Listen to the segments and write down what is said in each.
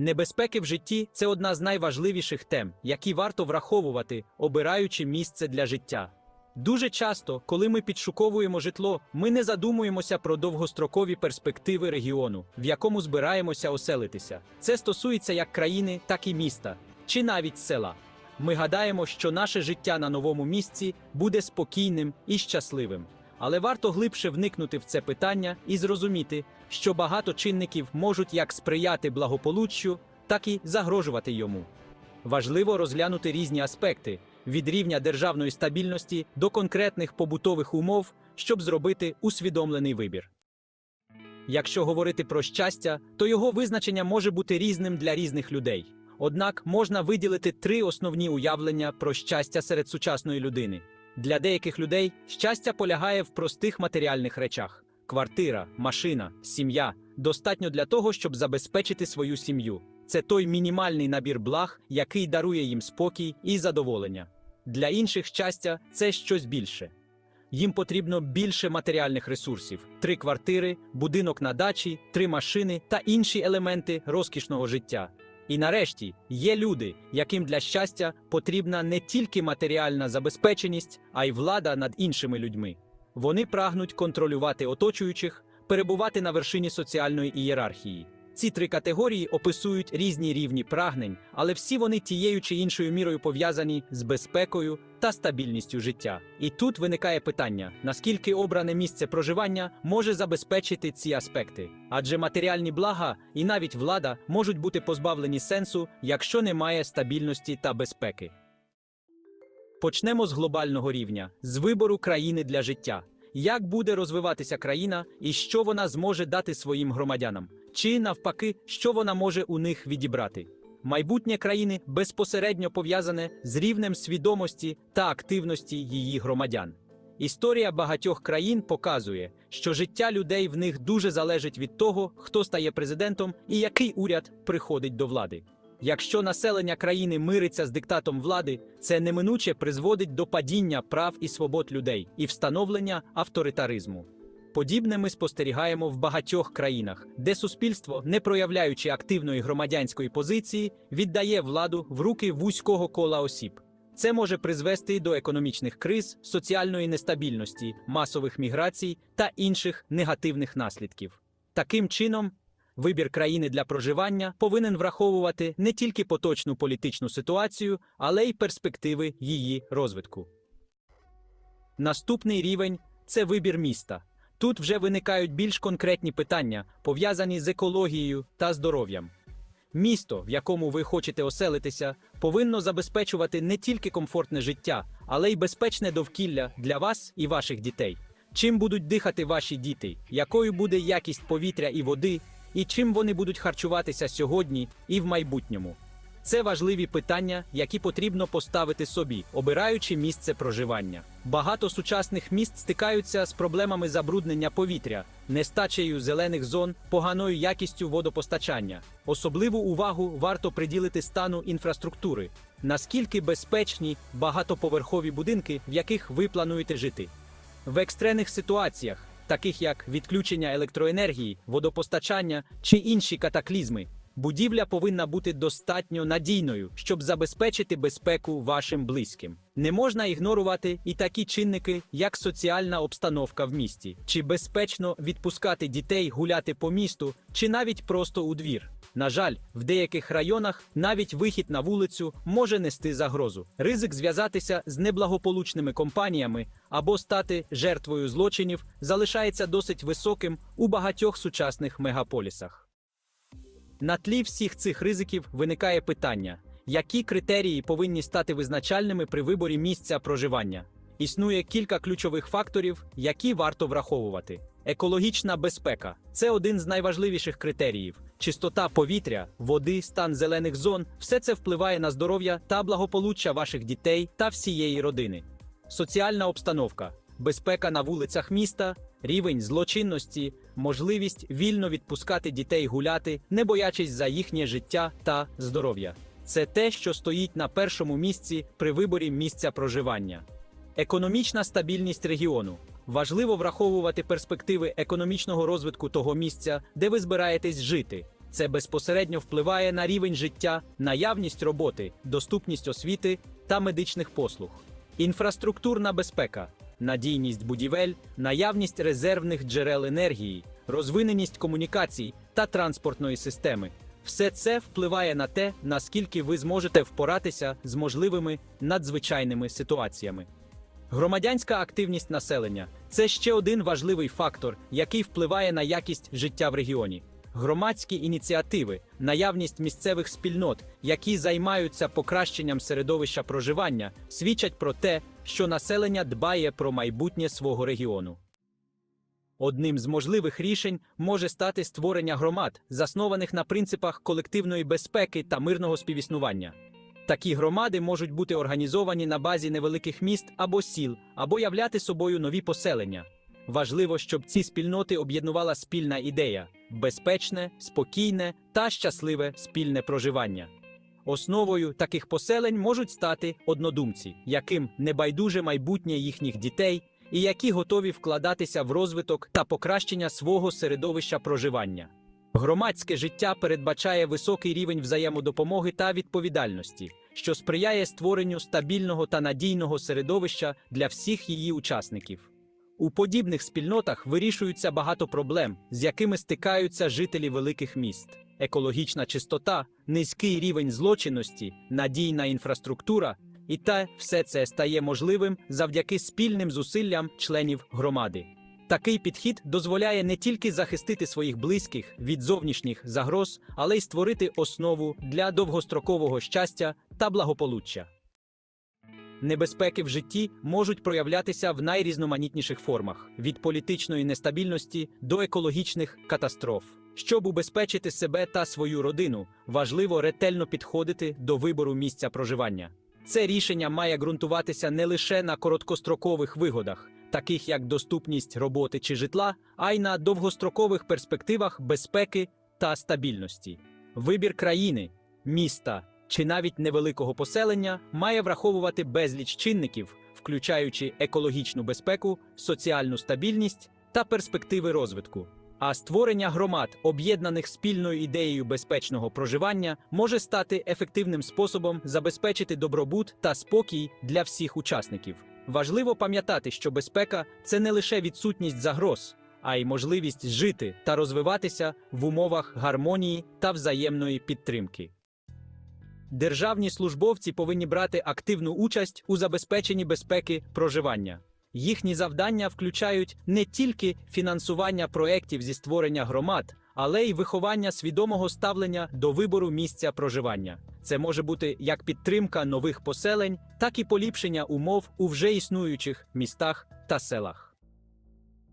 Небезпеки в житті це одна з найважливіших тем, які варто враховувати, обираючи місце для життя. Дуже часто, коли ми підшуковуємо житло, ми не задумуємося про довгострокові перспективи регіону, в якому збираємося оселитися. Це стосується як країни, так і міста, чи навіть села. Ми гадаємо, що наше життя на новому місці буде спокійним і щасливим. Але варто глибше вникнути в це питання і зрозуміти, що багато чинників можуть як сприяти благополуччю, так і загрожувати йому. Важливо розглянути різні аспекти від рівня державної стабільності до конкретних побутових умов, щоб зробити усвідомлений вибір. Якщо говорити про щастя, то його визначення може бути різним для різних людей. Однак можна виділити три основні уявлення про щастя серед сучасної людини. Для деяких людей щастя полягає в простих матеріальних речах: квартира, машина, сім'я достатньо для того, щоб забезпечити свою сім'ю. Це той мінімальний набір благ, який дарує їм спокій і задоволення. Для інших щастя це щось більше. Їм потрібно більше матеріальних ресурсів: три квартири, будинок на дачі, три машини та інші елементи розкішного життя. І нарешті є люди, яким для щастя потрібна не тільки матеріальна забезпеченість, а й влада над іншими людьми. Вони прагнуть контролювати оточуючих, перебувати на вершині соціальної ієрархії. Ці три категорії описують різні рівні прагнень, але всі вони тією чи іншою мірою пов'язані з безпекою та стабільністю життя. І тут виникає питання: наскільки обране місце проживання може забезпечити ці аспекти? Адже матеріальні блага і навіть влада можуть бути позбавлені сенсу, якщо немає стабільності та безпеки. Почнемо з глобального рівня, з вибору країни для життя. Як буде розвиватися країна і що вона зможе дати своїм громадянам? Чи навпаки, що вона може у них відібрати? Майбутнє країни безпосередньо пов'язане з рівнем свідомості та активності її громадян. Історія багатьох країн показує, що життя людей в них дуже залежить від того, хто стає президентом і який уряд приходить до влади. Якщо населення країни мириться з диктатом влади, це неминуче призводить до падіння прав і свобод людей і встановлення авторитаризму. Подібне ми спостерігаємо в багатьох країнах, де суспільство, не проявляючи активної громадянської позиції, віддає владу в руки вузького кола осіб. Це може призвести до економічних криз, соціальної нестабільності, масових міграцій та інших негативних наслідків. Таким чином, вибір країни для проживання повинен враховувати не тільки поточну політичну ситуацію, але й перспективи її розвитку. Наступний рівень це вибір міста. Тут вже виникають більш конкретні питання, пов'язані з екологією та здоров'ям. Місто, в якому ви хочете оселитися, повинно забезпечувати не тільки комфортне життя, але й безпечне довкілля для вас і ваших дітей. Чим будуть дихати ваші діти, якою буде якість повітря і води, і чим вони будуть харчуватися сьогодні і в майбутньому. Це важливі питання, які потрібно поставити собі, обираючи місце проживання. Багато сучасних міст стикаються з проблемами забруднення повітря, нестачею зелених зон, поганою якістю водопостачання. Особливу увагу варто приділити стану інфраструктури, наскільки безпечні багатоповерхові будинки, в яких ви плануєте жити. В екстрених ситуаціях, таких як відключення електроенергії, водопостачання чи інші катаклізми, будівля повинна бути достатньо надійною, щоб забезпечити безпеку вашим близьким. Не можна ігнорувати і такі чинники, як соціальна обстановка в місті, чи безпечно відпускати дітей гуляти по місту, чи навіть просто у двір. На жаль, в деяких районах навіть вихід на вулицю може нести загрозу. Ризик зв'язатися з неблагополучними компаніями або стати жертвою злочинів залишається досить високим у багатьох сучасних мегаполісах. На тлі всіх цих ризиків виникає питання, які критерії повинні стати визначальними при виборі місця проживання. Існує кілька ключових факторів, які варто враховувати. Екологічна безпека це один з найважливіших критеріїв. Чистота повітря, води, стан зелених зон все це впливає на здоров'я та благополуччя ваших дітей та всієї родини. Соціальна обстановка, безпека на вулицях міста, рівень злочинності, можливість вільно відпускати дітей гуляти, не боячись за їхнє життя та здоров'я. Це те, що стоїть на першому місці при виборі місця проживання. Економічна стабільність регіону. Важливо враховувати перспективи економічного розвитку того місця, де ви збираєтесь жити. Це безпосередньо впливає на рівень життя, наявність роботи, доступність освіти та медичних послуг. Інфраструктурна безпека, надійність будівель, наявність резервних джерел енергії, розвиненість комунікацій та транспортної системи. Все це впливає на те, наскільки ви зможете впоратися з можливими надзвичайними ситуаціями. Громадянська активність населення це ще один важливий фактор, який впливає на якість життя в регіоні. Громадські ініціативи, наявність місцевих спільнот, які займаються покращенням середовища проживання, свідчать про те, що населення дбає про майбутнє свого регіону. Одним з можливих рішень може стати створення громад, заснованих на принципах колективної безпеки та мирного співіснування. Такі громади можуть бути організовані на базі невеликих міст або сіл, або являти собою нові поселення. Важливо, щоб ці спільноти об'єднувала спільна ідея безпечне, спокійне та щасливе спільне проживання. Основою таких поселень можуть стати однодумці, яким небайдуже майбутнє їхніх дітей, і які готові вкладатися в розвиток та покращення свого середовища проживання. Громадське життя передбачає високий рівень взаємодопомоги та відповідальності, що сприяє створенню стабільного та надійного середовища для всіх її учасників. У подібних спільнотах вирішуються багато проблем, з якими стикаються жителі великих міст: екологічна чистота, низький рівень злочинності, надійна інфраструктура, і та все це стає можливим завдяки спільним зусиллям членів громади. Такий підхід дозволяє не тільки захистити своїх близьких від зовнішніх загроз, але й створити основу для довгострокового щастя та благополуччя. Небезпеки в житті можуть проявлятися в найрізноманітніших формах від політичної нестабільності до екологічних катастроф. Щоб убезпечити себе та свою родину, важливо ретельно підходити до вибору місця проживання. Це рішення має ґрунтуватися не лише на короткострокових вигодах, таких як доступність роботи чи житла, а й на довгострокових перспективах безпеки та стабільності. Вибір країни, міста чи навіть невеликого поселення має враховувати безліч чинників, включаючи екологічну безпеку, соціальну стабільність та перспективи розвитку. А створення громад, об'єднаних спільною ідеєю безпечного проживання, може стати ефективним способом забезпечити добробут та спокій для всіх учасників. Важливо пам'ятати, що безпека це не лише відсутність загроз, а й можливість жити та розвиватися в умовах гармонії та взаємної підтримки. Державні службовці повинні брати активну участь у забезпеченні безпеки проживання. Їхні завдання включають не тільки фінансування проєктів зі створення громад, але й виховання свідомого ставлення до вибору місця проживання. Це може бути як підтримка нових поселень, так і поліпшення умов у вже існуючих містах та селах.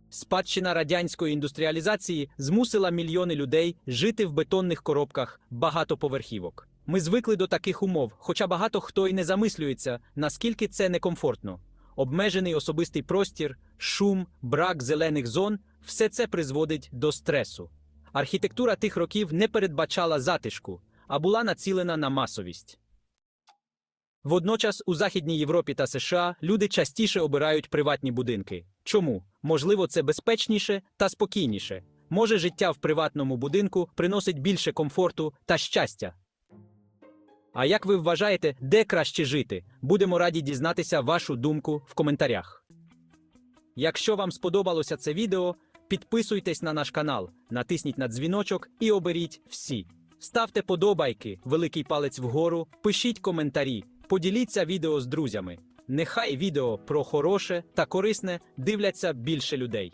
Спадщина радянської індустріалізації змусила мільйони людей жити в бетонних коробках багатоповерхівок. Ми звикли до таких умов, хоча багато хто й не замислюється, наскільки це некомфортно. Обмежений особистий простір, шум, брак зелених зон все це призводить до стресу. Архітектура тих років не передбачала затишку, а була націлена на масовість. Водночас у Західній Європі та США люди частіше обирають приватні будинки. Чому? Можливо, це безпечніше та спокійніше. Може, життя в приватному будинку приносить більше комфорту та щастя. А як ви вважаєте, де краще жити? Будемо раді дізнатися вашу думку в коментарях. Якщо вам сподобалося це відео, підписуйтесь на наш канал, натисніть на дзвіночок і оберіть всі. Ставте подобайки, великий палець вгору, пишіть коментарі, поділіться відео з друзями. Нехай відео про хороше та корисне дивляться більше людей.